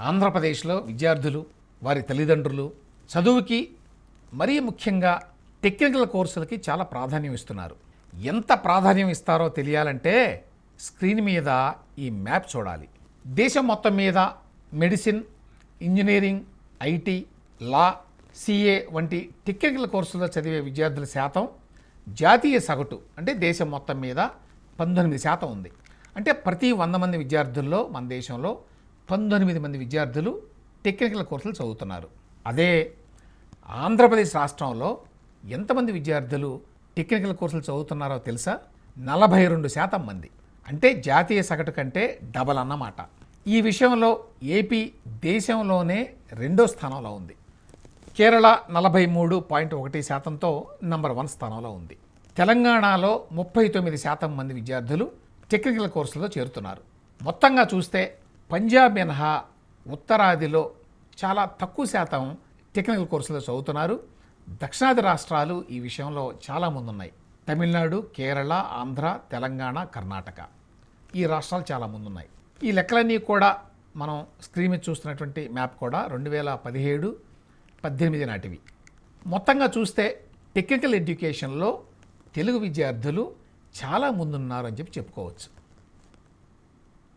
ఆంధ్రప్రదేశ్లో విద్యార్థులు వారి తల్లిదండ్రులు చదువుకి మరీ ముఖ్యంగా టెక్నికల్ కోర్సులకి చాలా ప్రాధాన్యం ఇస్తున్నారు. ఎంత ప్రాధాన్యం ఇస్తారో తెలియాలంటే స్క్రీన్ మీద ఈ మ్యాప్ చూడాలి. దేశం మొత్తం మీద medicine engineering IT law CA వంటి టెక్నికల్ కోర్సుల్లో చదివే విద్యార్థుల శాతం జాతీయ సగటు అంటే దేశం మొత్తం మీద పంతొమ్మిది శాతం ఉంది. అంటే ప్రతి వంద మంది విద్యార్థుల్లో మన దేశంలో పంతొమ్మిది మంది విద్యార్థులు టెక్నికల్ కోర్సులు చదువుతున్నారు. అదే ఆంధ్రప్రదేశ్ రాష్ట్రంలో ఎంతమంది విద్యార్థులు టెక్నికల్ కోర్సులు చదువుతున్నారో తెలుసా? నలభై రెండు శాతం మంది. అంటే జాతీయ సగటు కంటే డబల్ అన్నమాట. ఈ విషయంలో ఏపీ దేశంలోనే రెండో స్థానంలో ఉంది. కేరళ నలభై మూడు పాయింట్ ఒకటి శాతంతో నంబర్ వన్ స్థానంలో ఉంది. తెలంగాణలో ముప్పై తొమ్మిది శాతం మంది విద్యార్థులు టెక్నికల్ కోర్సులో చేరుతున్నారు. మొత్తంగా చూస్తే పంజాబ్ మినహా ఉత్తరాదిలో చాలా తక్కువ శాతం టెక్నికల్ కోర్సులో చదువుతున్నారు. దక్షిణాది రాష్ట్రాలు ఈ విషయంలో చాలా ముందున్నాయి. తమిళనాడు కేరళ ఆంధ్ర తెలంగాణ కర్ణాటక ఈ రాష్ట్రాలు చాలా ముందున్నాయి. ఈ లెక్కలన్నీ కూడా మనం స్క్రీన్ మీద చూస్తున్నటువంటి మ్యాప్ కూడా రెండు వేల పదిహేడు పద్దెనిమిది నాటివి. మొత్తంగా చూస్తే టెక్నికల్ ఎడ్యుకేషన్లో తెలుగు విద్యార్థులు చాలా ముందున్నారు అని చెప్పి చెప్పుకోవచ్చు.